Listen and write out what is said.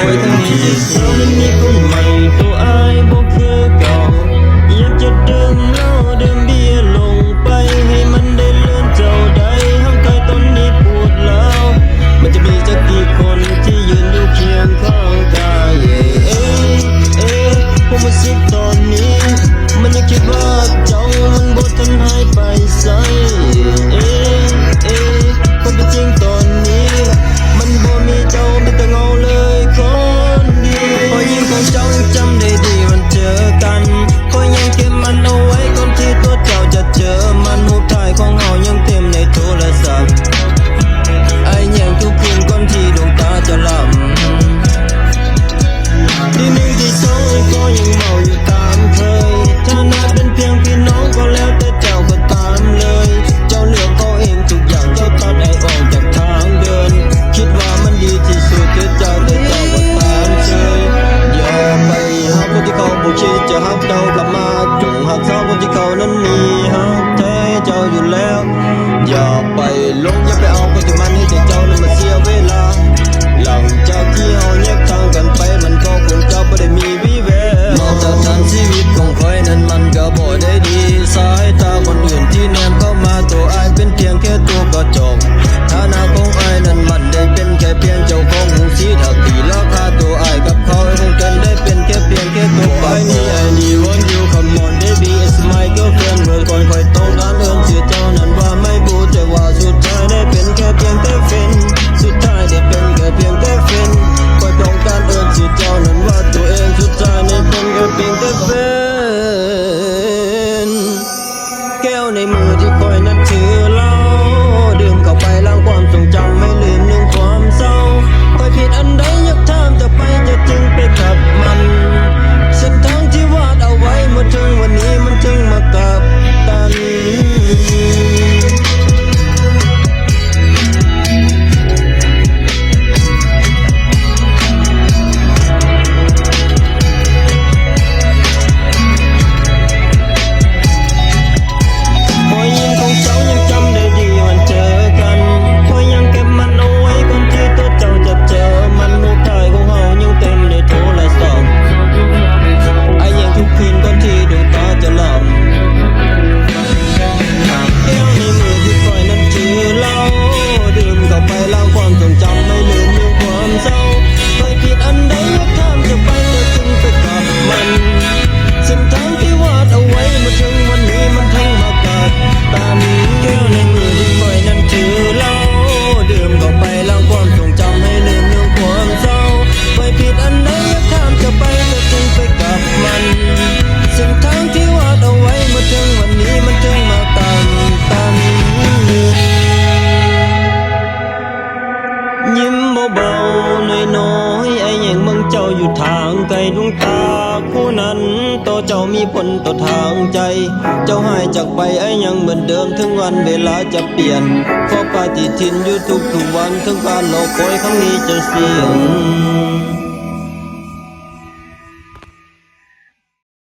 Foi não quis. อยู่แล้ว อย่าไปลงอย่าไปเอาคนที่มันให้ใจเจ้าเลยมาเสียเวลา หลังจากที่เราแยกทางกันไปมันก็คงจะไม่ได้มีวิเวกนองจากนั้นชีวิตของใครนั้นมันก็บ่ได้ดี สายตาคนอื่นที่แนมเข้ามาตัวไอเป็นเพียงแค่ตัวกระจกฐานาของไอนั้นมัน ตาคู่นั้นต่อเจ้ามีผลต่อทางใจ เจ้าหายจากไปไอ้ยังเหมือนเดิมถึงวันเวลาจะเปลี่ยนขอรปฏิทินอยู่ทุกทุกวันถึงการรอคอยครั้งนี้จะเสียง